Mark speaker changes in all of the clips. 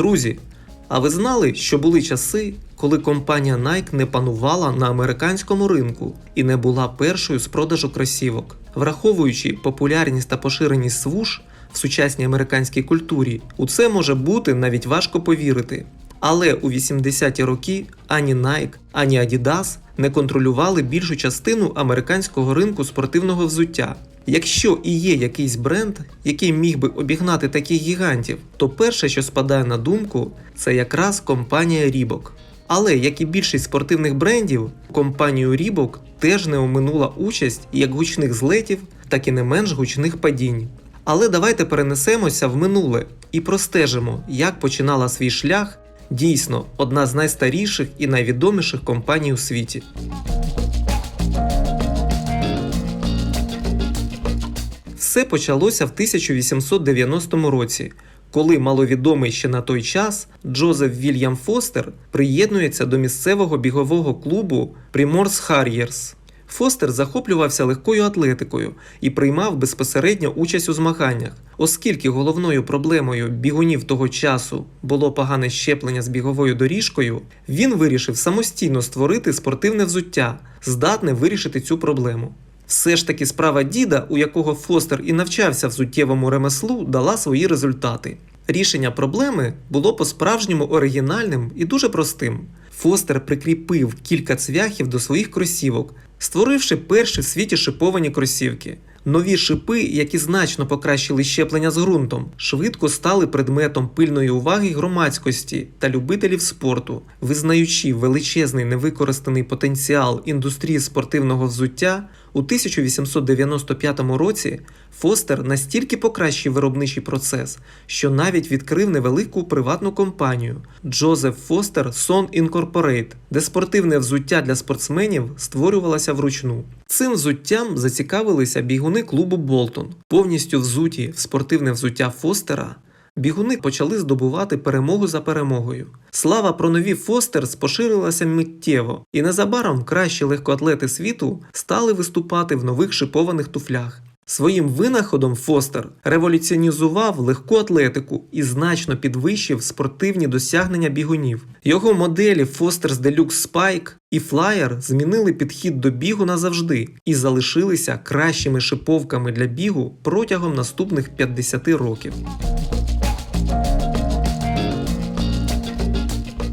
Speaker 1: Друзі, а ви знали, що були часи, коли компанія Nike не панувала на американському ринку і не була першою з продажу кросівок? Враховуючи популярність та поширеність свуш в сучасній американській культурі, у це може бути навіть важко повірити. Але у 80-ті роки ані Nike, ані Adidas не контролювали більшу частину американського ринку спортивного взуття. Якщо і є якийсь бренд, який міг би обігнати таких гігантів, то перше, що спадає на думку, це якраз компанія Reebok. Але як і більшість спортивних брендів, компанію Reebok теж не оминула участь як гучних злетів, так і не менш гучних падінь. Але давайте перенесемося в минуле і простежимо, як починала свій шлях дійсно одна з найстаріших і найвідоміших компаній у світі. Все почалося в 1890 році, коли маловідомий ще на той час Джозеф Вільям Фостер приєднується до місцевого бігового клубу Primors Harriers. Фостер захоплювався легкою атлетикою і приймав безпосередньо участь у змаганнях. Оскільки головною проблемою бігунів того часу було погане щеплення з біговою доріжкою, він вирішив самостійно створити спортивне взуття, здатне вирішити цю проблему. Все ж таки справа діда, у якого Фостер і навчався взуттєвому ремеслу, дала свої результати. Рішення проблеми було по-справжньому оригінальним і дуже простим. Фостер прикріпив кілька цвяхів до своїх кросівок, створивши перші в світі шиповані кросівки. Нові шипи, які значно покращили щеплення з ґрунтом, швидко стали предметом пильної уваги громадськості та любителів спорту, визнаючи величезний невикористаний потенціал індустрії спортивного взуття. У 1895 році Фостер настільки покращив виробничий процес, що навіть відкрив невелику приватну компанію Джозеф Фостер Son Incorporate, де спортивне взуття для спортсменів створювалося вручну. Цим взуттям зацікавилися бігуни клубу Болтон, повністю взуті в спортивне взуття Фостера. Бігуни почали здобувати перемогу за перемогою. Слава про нові Фостерс поширилася миттєво, і незабаром кращі легкоатлети світу стали виступати в нових шипованих туфлях. Своїм винаходом Фостер революціонізував легку атлетику і значно підвищив спортивні досягнення бігунів. Його моделі Foster's Deluxe Spike і Flyer змінили підхід до бігу назавжди і залишилися кращими шиповками для бігу протягом наступних 50 років.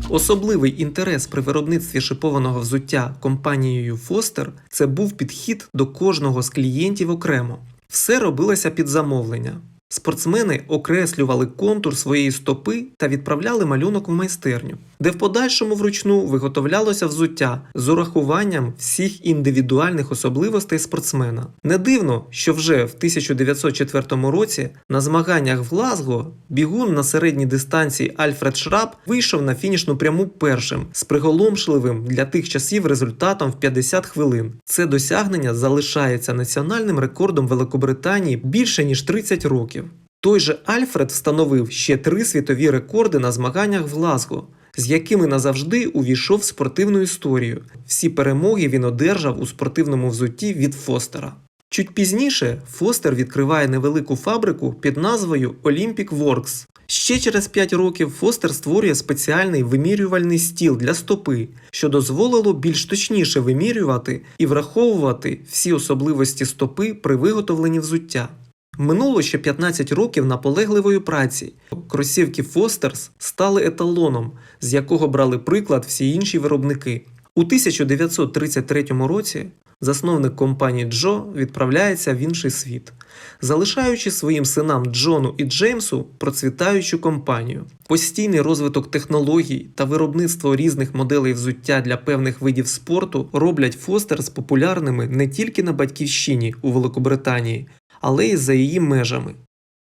Speaker 1: Особливий інтерес при виробництві шипованого взуття компанією Foster – це був підхід до кожного з клієнтів окремо. Все робилося під замовлення. Спортсмени окреслювали контур своєї стопи та відправляли малюнок в майстерню, де в подальшому вручну виготовлялося взуття з урахуванням всіх індивідуальних особливостей спортсмена. Не дивно, що вже в 1904 році на змаганнях в Глазго бігун на середній дистанції Альфред Шраб вийшов на фінішну пряму першим з приголомшливим для тих часів результатом в 50 хвилин. Це досягнення залишається національним рекордом Великобританії більше ніж 30 років. Той же Альфред встановив ще три світові рекорди на змаганнях в Глазго, з якими назавжди увійшов в спортивну історію. Всі перемоги він одержав у спортивному взутті від Фостера. Чуть пізніше Фостер відкриває невелику фабрику під назвою Olympic Works. Ще через 5 років Фостер створює спеціальний вимірювальний стіл для стопи, що дозволило більш точніше вимірювати і враховувати всі особливості стопи при виготовленні взуття. Минуло ще 15 років наполегливої праці. Кросівки Фостерс стали еталоном, з якого брали приклад всі інші виробники. У 1933 році засновник компанії Джо відправляється в інший світ, залишаючи своїм синам Джону і Джеймсу процвітаючу компанію. Постійний розвиток технологій та виробництво різних моделей взуття для певних видів спорту роблять Фостерс популярними не тільки на батьківщині у Великобританії, але й за її межами.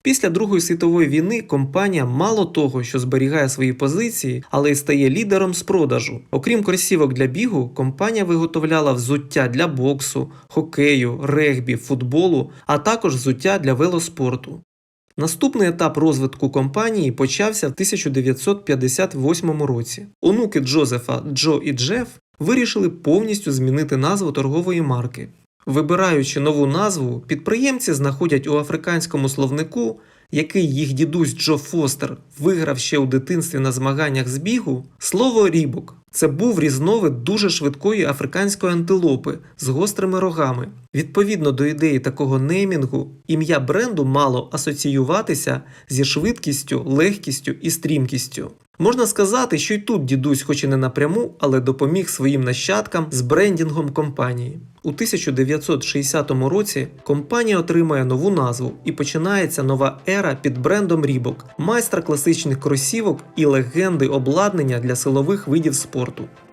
Speaker 1: Після Другої світової війни компанія мало того, що зберігає свої позиції, але й стає лідером з продажу. Окрім кросівок для бігу, компанія виготовляла взуття для боксу, хокею, регбі, футболу, а також взуття для велоспорту. Наступний етап розвитку компанії почався в 1958 році. Онуки Джозефа Джо і Джеф вирішили повністю змінити назву торгової марки. Вибираючи нову назву, підприємці знаходять у африканському словнику який їх дідусь Джо Фостер виграв ще у дитинстві на змаганнях з бігу, слово рібок це був різновид дуже швидкої африканської антилопи з гострими рогами. Відповідно до ідеї такого неймінгу, ім'я бренду мало асоціюватися зі швидкістю, легкістю і стрімкістю. Можна сказати, що й тут дідусь, хоч і не напряму, але допоміг своїм нащадкам з брендінгом компанії. У 1960 році компанія отримує нову назву і починається нова ера під брендом Рібок, майстра класичних кросівок і легенди обладнання для силових видів спорту.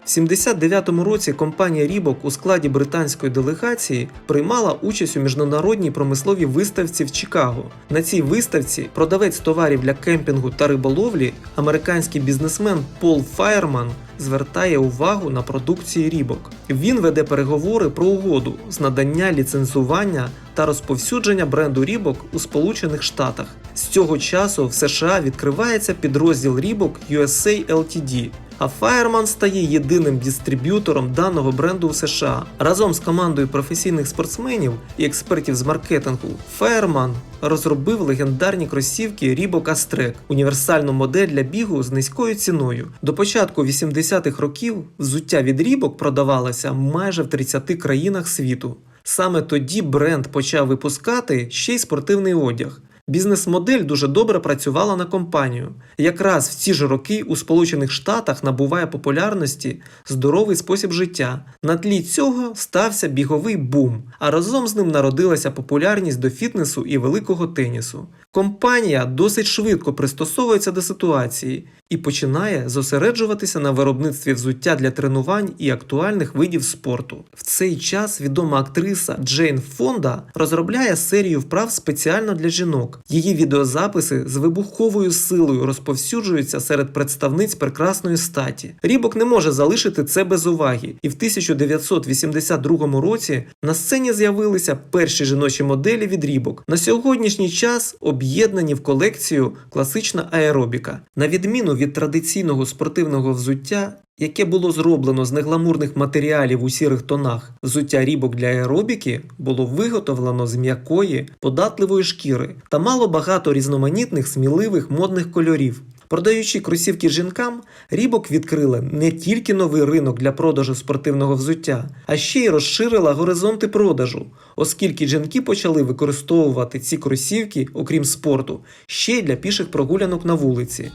Speaker 1: В 79-му році компанія Рібок у складі британської делегації приймала участь у міжнародній промисловій виставці в Чикаго. На цій виставці продавець товарів для кемпінгу та риболовлі, американський бізнесмен Пол Фаєрман звертає увагу на продукції Рібок. Він веде переговори про угоду з надання ліцензування та розповсюдження бренду Рібок у Сполучених Штатах. З цього часу в США відкривається підрозділ Рібок USA Ltd, а Fireman стає єдиним дистриб'ютором даного бренду у США. Разом з командою професійних спортсменів і експертів з маркетингу Fireman розробив легендарні кросівки Reebok Astrek – універсальну модель для бігу з низькою ціною. До початку 80-х років взуття від Reebok продавалося майже в 30 країнах світу. Саме тоді бренд почав випускати ще й спортивний одяг. Бізнес-модель дуже добре працювала на компанію. Якраз в ці ж роки у Сполучених Штатах набуває популярності здоровий спосіб життя. На тлі цього стався біговий бум, а разом з ним народилася популярність до фітнесу і великого тенісу. Компанія досить швидко пристосовується до ситуації і починає зосереджуватися на виробництві взуття для тренувань і актуальних видів спорту. В цей час відома актриса Джейн Фонда розробляє серію вправ спеціально для жінок. Її відеозаписи з вибуховою силою розповсюджуються серед представниць прекрасної статі. Рібок не може залишити це без уваги, і в 1982 році на сцені з'явилися перші жіночі моделі від Рібок. На сьогоднішній час об'єднані в колекцію класична аеробіка. На відміну від традиційного спортивного взуття, яке було зроблено з негламурних матеріалів у сірих тонах, взуття рібок для аеробіки було виготовлено з м'якої, податливої шкіри та мало багато різноманітних сміливих модних кольорів. Продаючи кросівки жінкам, Рібок відкрила не тільки новий ринок для продажу спортивного взуття, а ще й розширила горизонти продажу, оскільки жінки почали використовувати ці кросівки, окрім спорту, ще й для піших прогулянок на вулиці.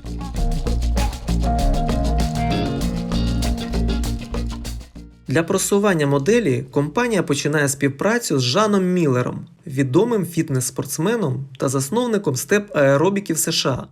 Speaker 1: Для просування моделі компанія починає співпрацю з Жаном Міллером, відомим фітнес-спортсменом та засновником степ аеробіків США.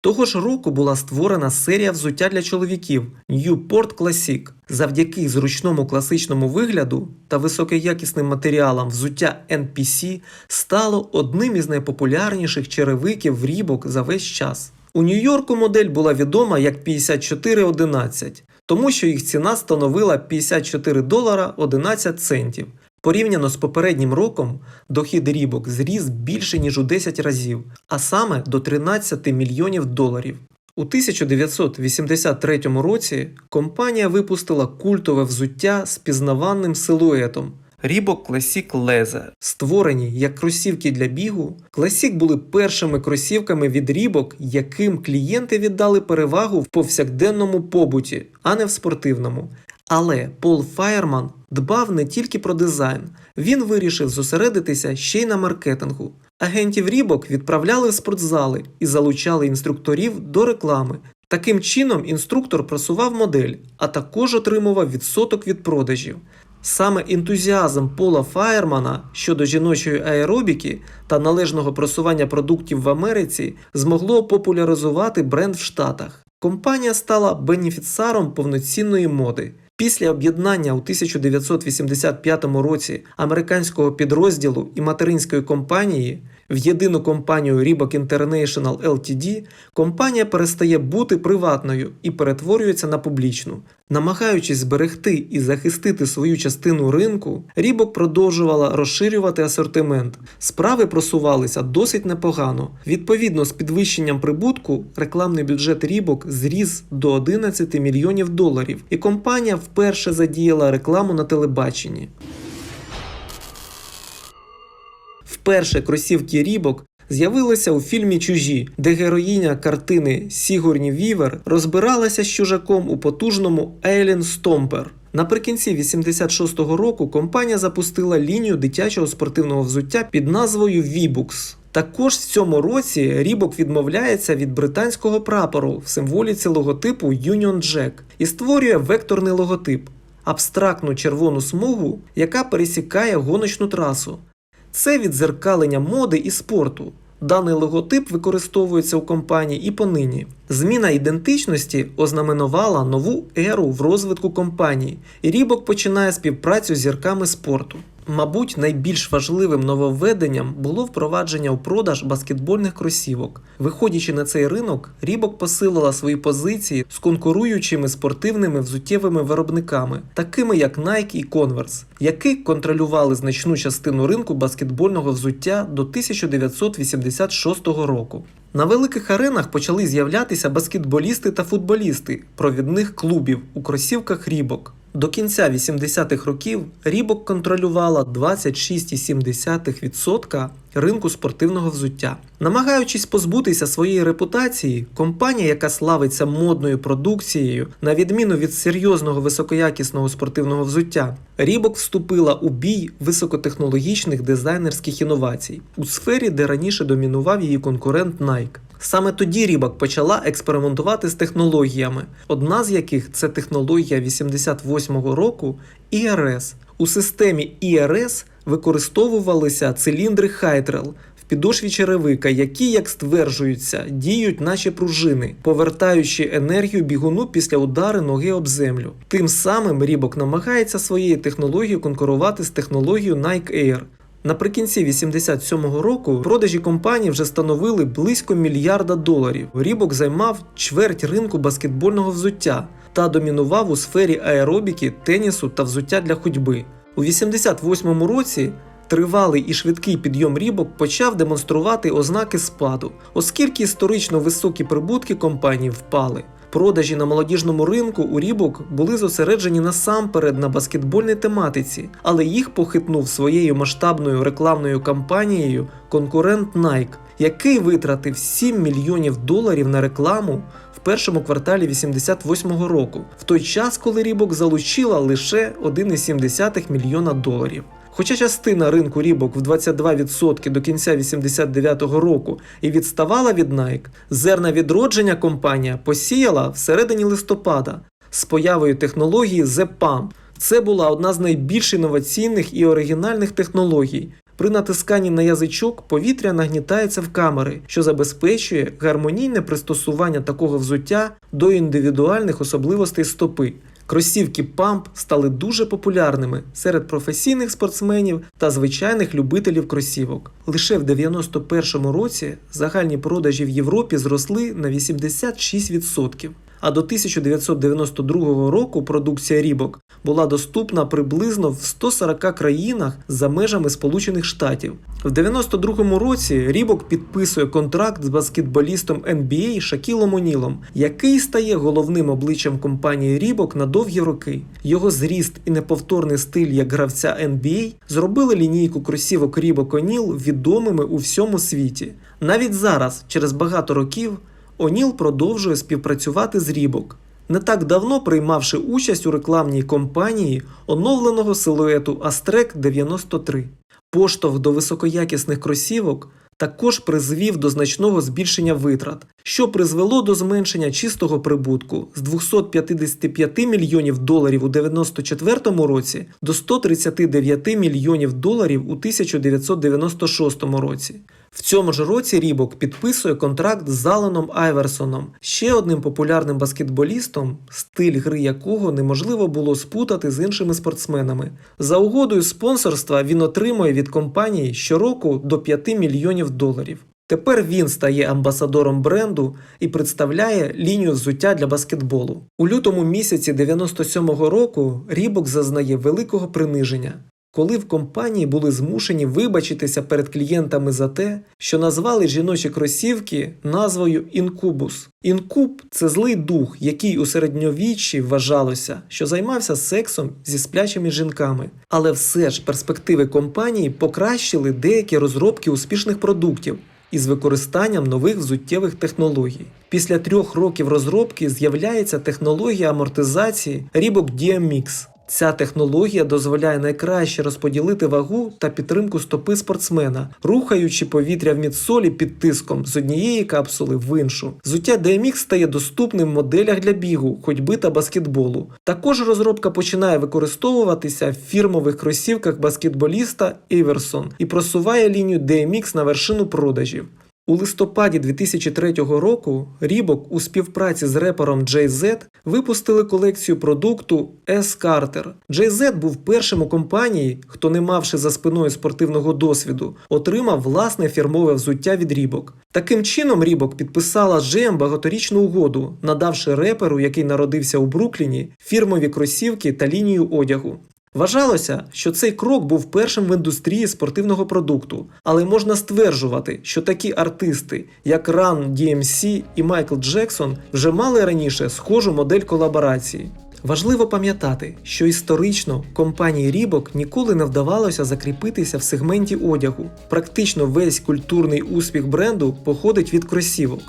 Speaker 1: Того ж року була створена серія взуття для чоловіків Newport Classic. Завдяки зручному класичному вигляду та високоякісним матеріалам взуття NPC стало одним із найпопулярніших черевиків рібок за весь час. У Нью-Йорку модель була відома як 5411, тому що їх ціна становила 54 долара 11 центів. Порівняно з попереднім роком дохід рібок зріс більше ніж у 10 разів, а саме до 13 мільйонів доларів. У 1983 році компанія випустила культове взуття з пізнаваним силуетом. Reebok Classic Leather. Створені як кросівки для бігу, Classic були першими кросівками від Reebok, яким клієнти віддали перевагу в повсякденному побуті, а не в спортивному. Але Пол Фаєрман дбав не тільки про дизайн, він вирішив зосередитися ще й на маркетингу. Агентів Рібок відправляли в спортзали і залучали інструкторів до реклами. Таким чином, інструктор просував модель, а також отримував відсоток від продажів. Саме ентузіазм Пола Фаєрмана щодо жіночої аеробіки та належного просування продуктів в Америці змогло популяризувати бренд в Штатах. Компанія стала бенефіціаром повноцінної моди. Після об'єднання у 1985 році американського підрозділу і материнської компанії в єдину компанію Reebok International Ltd, компанія перестає бути приватною і перетворюється на публічну. Намагаючись зберегти і захистити свою частину ринку, Reebok продовжувала розширювати асортимент. Справи просувалися досить непогано. Відповідно з підвищенням прибутку, рекламний бюджет Reebok зріс до 11 мільйонів доларів, і компанія вперше задіяла рекламу на телебаченні. Вперше кросівки Рібок з'явилася у фільмі Чужі, де героїня картини Сігурні Вівер розбиралася з чужаком у потужному Ейлін Стомпер. Наприкінці 86-го року компанія запустила лінію дитячого спортивного взуття під назвою Vibux. Також в цьому році Рібок відмовляється від британського прапору в символіці логотипу Union Jack і створює векторний логотип абстрактну червону смугу, яка пересікає гоночну трасу. Це відзеркалення моди і спорту. Даний логотип використовується у компанії і понині. Зміна ідентичності ознаменувала нову еру в розвитку компанії, і Рібок починає співпрацю з зірками спорту. Мабуть, найбільш важливим нововведенням було впровадження у продаж баскетбольних кросівок. Виходячи на цей ринок, Рібок посилила свої позиції з конкуруючими спортивними взуттєвими виробниками, такими як Nike і Converse, які контролювали значну частину ринку баскетбольного взуття до 1986 року. На великих аренах почали з'являтися баскетболісти та футболісти провідних клубів у кросівках Рібок. До кінця 80-х років Рібок контролювала 26,7% ринку спортивного взуття. Намагаючись позбутися своєї репутації, компанія, яка славиться модною продукцією, на відміну від серйозного високоякісного спортивного взуття, Рібок вступила у бій високотехнологічних дизайнерських інновацій у сфері, де раніше домінував її конкурент Nike. Саме тоді Рібак почала експериментувати з технологіями, одна з яких це технологія 88-го року IRS. У системі IRS використовувалися циліндри Хайтрел в підошві черевика, які, як стверджується, діють наче пружини, повертаючи енергію бігуну після удари ноги об землю. Тим самим Рібок намагається своєю технологією конкурувати з технологією Nike Air. Наприкінці 87-го року продажі компанії вже становили близько мільярда доларів. Рібок займав чверть ринку баскетбольного взуття та домінував у сфері аеробіки, тенісу та взуття для ходьби. У 88-му році тривалий і швидкий підйом Рібок почав демонструвати ознаки спаду, оскільки історично високі прибутки компанії впали. Продажі на молодіжному ринку у Рібок були зосереджені насамперед на баскетбольній тематиці, але їх похитнув своєю масштабною рекламною кампанією конкурент Nike, який витратив 7 мільйонів доларів на рекламу в першому кварталі 88-го року, в той час, коли Рібок залучила лише 1,7 мільйона доларів. Хоча частина ринку Рібок в 22% до кінця 89-го року і відставала від Nike, зерна відродження компанія посіяла всередині листопада з появою технології ZPAM. Це була одна з найбільш інноваційних і оригінальних технологій. При натисканні на язичок повітря нагнітається в камери, що забезпечує гармонійне пристосування такого взуття до індивідуальних особливостей стопи. Кросівки Pump стали дуже популярними серед професійних спортсменів та звичайних любителів кросівок. Лише в 91-му році загальні продажі в Європі зросли на 86%. А до 1992 року продукція Рібок була доступна приблизно в 140 країнах за межами Сполучених Штатів. В 92-му році Рібок підписує контракт з баскетболістом NBA Шакілом Онілом, який стає головним обличчям компанії Рібок на довгі роки. Його зріст і неповторний стиль як гравця NBA зробили лінійку кросівок Рібок Оніл відомими у всьому світі. Навіть зараз, через багато років, Оніл продовжує співпрацювати з Рібок, не так давно приймавши участь у рекламній кампанії оновленого силуету Астрек 93. Поштовх до високоякісних кросівок також призвів до значного збільшення витрат, що призвело до зменшення чистого прибутку з 255 мільйонів доларів у 1994 році до 139 мільйонів доларів у 1996 році. В цьому ж році Рібок підписує контракт з Заленом Айверсоном, ще одним популярним баскетболістом, стиль гри якого неможливо було спутати з іншими спортсменами. За угодою спонсорства він отримує від компанії щороку до 5 мільйонів доларів. Тепер він стає амбасадором бренду і представляє лінію взуття для баскетболу. У лютому місяці 97-го року Рібок зазнає великого приниження коли в компанії були змушені вибачитися перед клієнтами за те, що назвали жіночі кросівки назвою інкубус. Інкуб це злий дух, який у середньовіччі вважалося, що займався сексом зі сплячими жінками. Але все ж перспективи компанії покращили деякі розробки успішних продуктів. із використанням нових взуттєвих технологій. Після трьох років розробки з'являється технологія амортизації Reebok DMX. Ця технологія дозволяє найкраще розподілити вагу та підтримку стопи спортсмена, рухаючи повітря в мідсолі під тиском з однієї капсули в іншу. Взуття DMX стає доступним в моделях для бігу, ходьби та баскетболу. Також розробка починає використовуватися в фірмових кросівках баскетболіста Iverson і просуває лінію DMX на вершину продажів. У листопаді 2003 року Reebok у співпраці з репером Jay-Z випустили колекцію продукту S Carter. Jay-Z був першим у компанії, хто не мавши за спиною спортивного досвіду, отримав власне фірмове взуття від Reebok. Таким чином Reebok підписала з багаторічну угоду, надавши реперу, який народився у Брукліні, фірмові кросівки та лінію одягу. Вважалося, що цей крок був першим в індустрії спортивного продукту, але можна стверджувати, що такі артисти, як Run DMC і Майкл Джексон, вже мали раніше схожу модель колаборації. Важливо пам'ятати, що історично компанії Reebok ніколи не вдавалося закріпитися в сегменті одягу. Практично весь культурний успіх бренду походить від кросівок.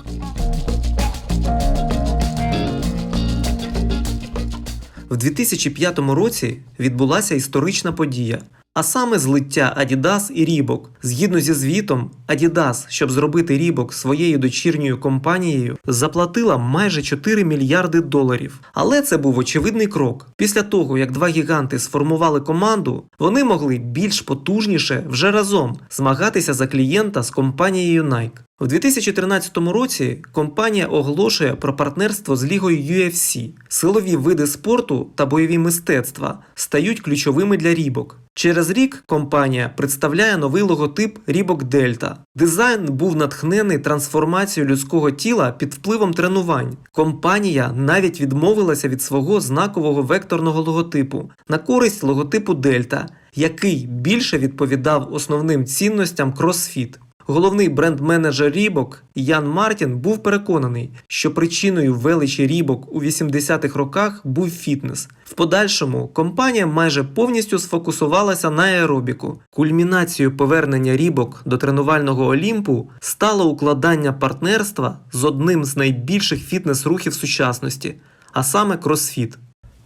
Speaker 1: В 2005 році відбулася історична подія, а саме злиття Adidas і Reebok. Згідно зі звітом, Adidas, щоб зробити Reebok своєю дочірньою компанією, заплатила майже 4 мільярди доларів. Але це був очевидний крок. Після того, як два гіганти сформували команду, вони могли більш потужніше вже разом змагатися за клієнта з компанією Nike. У 2013 році компанія оголошує про партнерство з лігою UFC. Силові види спорту та бойові мистецтва стають ключовими для Reebok. Через рік компанія представляє новий логотип рібок Дельта. Дизайн був натхнений трансформацією людського тіла під впливом тренувань. Компанія навіть відмовилася від свого знакового векторного логотипу на користь логотипу Дельта, який більше відповідав основним цінностям CrossFit. Головний бренд-менеджер Reebok Ян Мартін був переконаний, що причиною величі Reebok у 80-х роках був фітнес. В подальшому компанія майже повністю сфокусувалася на аеробіку. Кульмінацією повернення Reebok до тренувального Олімпу стало укладання партнерства з одним з найбільших фітнес-рухів сучасності, а саме CrossFit.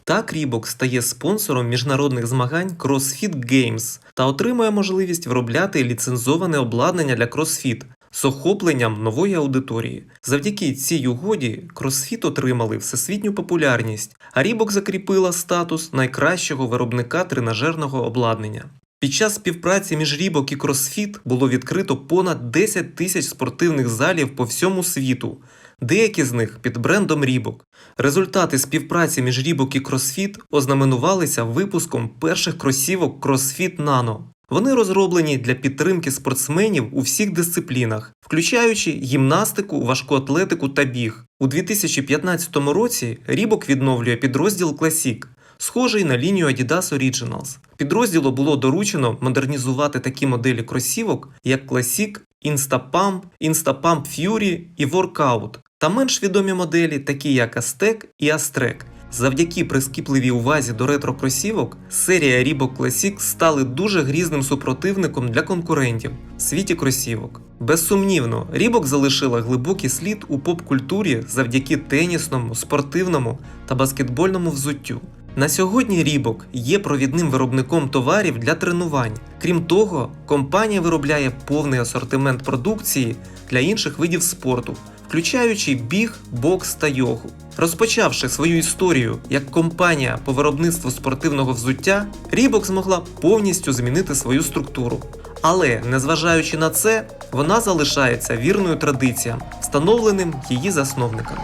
Speaker 1: Так Reebok стає спонсором міжнародних змагань CrossFit Games та отримує можливість виробляти ліцензоване обладнання для CrossFit з охопленням нової аудиторії. Завдяки цій угоді CrossFit отримали всесвітню популярність, а Reebok закріпила статус найкращого виробника тренажерного обладнання. Під час співпраці між Reebok і CrossFit було відкрито понад 10 тисяч спортивних залів по всьому світу, деякі з них під брендом Reebok. Результати співпраці між Reebok і CrossFit ознаменувалися випуском перших кросівок CrossFit Nano. Вони розроблені для підтримки спортсменів у всіх дисциплінах, включаючи гімнастику, важку атлетику та біг. У 2015 році Reebok відновлює підрозділ Classic, схожий на лінію Adidas Originals. Підрозділу було доручено модернізувати такі моделі кросівок, як Classic, Instapump, Instapump Fury і Workout, та менш відомі моделі, такі як Aztec і Astrek. Завдяки прискіпливій увазі до ретро-кросівок, серія Reebok Classic стали дуже грізним супротивником для конкурентів в світі кросівок. Безсумнівно, Reebok залишила глибокий слід у поп-культурі завдяки тенісному, спортивному та баскетбольному взуттю. На сьогодні Reebok є провідним виробником товарів для тренувань. Крім того, компанія виробляє повний асортимент продукції для інших видів спорту, включаючи біг, бокс та йогу. Розпочавши свою історію як компанія по виробництву спортивного взуття, Рібок змогла повністю змінити свою структуру. Але, незважаючи на це, вона залишається вірною традиціям, встановленим її засновниками.